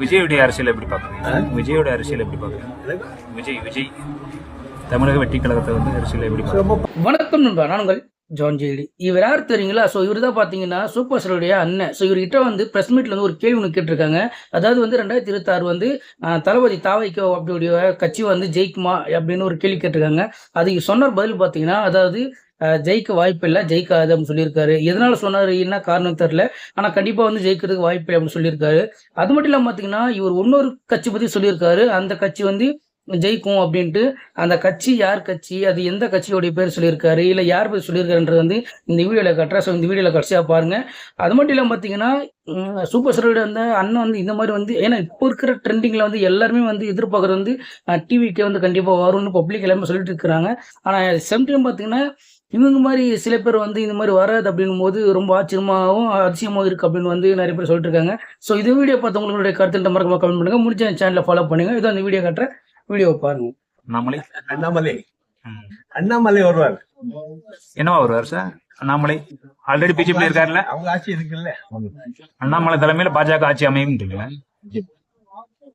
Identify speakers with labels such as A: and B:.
A: விஜயுடைய அரசியல் எப்படி பாக்குறீங்க விஜயோட அரசியல் எப்படி பாக்குறீங்க விஜய் விஜய். தமிழக வெற்றி கழகத்தை வந்து அரசியல் எப்படி
B: வணக்கம் நண்பா நான் உங்கள் ஜான் ஜேடி இவர் யார் தெரியுங்களா? ஸோ இவர் தான் பார்த்தீங்கன்னா சூப்பர் ஸ்டாருடைய அண்ணன். ஸோ இவர்கிட்ட வந்து ப்ரெஸ் மீட்டில் வந்து ஒரு கேள்வி ஒன்று கேட்டிருக்காங்க. அதாவது வந்து ரெண்டாயிரத்தி இருபத்தாறு வந்து தளபதி தாவைக்கோ அப்படியுடைய கட்சி வந்து ஜெயிக்குமா அப்படின்னு ஒரு கேள்வி கேட்டிருக்காங்க. அதுக்கு சொன்ன பதில் பார்த்தீங்கன்னா அதாவது ஜெயிக்க வாய்ப்பு இல்லை ஜெயிக்காது அப்படின்னு சொல்லியிருக்காரு. எதனால சொன்னார் என்ன காரணம் தெரில ஆனால் கண்டிப்பாக வந்து ஜெயிக்கிறதுக்கு வாய்ப்பு இல்லை அப்படின்னு சொல்லியிருக்காரு. அது மட்டும் இல்லாமல் பார்த்தீங்கன்னா இவர் இன்னொரு கட்சி பற்றி சொல்லியிருக்காரு. அந்த கட்சி வந்து ஜெயிக்கும் அப்படின்ட்டு அந்த கட்சி யார் கட்சி அது எந்த கட்சியோடைய பேர் சொல்லியிருக்காரு இல்லை யார் பேர் சொல்லியிருக்காருன்றது வந்து இந்த வீடியோவில் கட்டுற ஸோ இந்த வீடியோவில் கடைசியாக பாருங்கள் அது மட்டும் இல்லாமல் பார்த்தீங்கன்னா சூப்பர் ஸ்டாரோட வந்து அண்ணன் வந்து இந்த மாதிரி வந்து ஏன்னா இப்போ இருக்கிற ட்ரெண்டிங்கில் வந்து எல்லாருமே வந்து எதிர்பார்க்குறது வந்து டிவிக்கே வந்து கண்டிப்பாக வரும்னு பப்ளிக் எல்லாமே சொல்லிட்டு இருக்கிறாங்க. ஆனால் செம் டைம் பார்த்தீங்கன்னா இவங்க மாதிரி சில பேர் வந்து இந்த மாதிரி வராது அப்படின்னும் போது ரொம்ப ஆச்சரியமாகவும் அதிசயமாகவும் இருக்குது அப்படின்னு வந்து நிறைய பேர் சொல்லிட்டு இருக்காங்க. ஸோ இது வீடியோ பார்த்தவங்களுடைய கருத்து மறக்காம கமெண்ட் பண்ணுங்கள் முடிஞ்ச சேனலை ஃபாலோ பண்ணுங்கள் இதோ அந்த வீடியோ கட்டுறேன். வீடியோ
A: அண்ணாமலை?
C: அண்ணாமலை. அண்ணாமலை வருவார்.
A: என்னவா வருவார் சார்? அண்ணாமலை? ஆல்ரெடி பிஜேபி இருக்காருல்ல?
C: அவங்க ஆட்சி இருக்குல்ல.
A: அண்ணாமலை தலைமையில பாஜக ஆட்சி அமையும்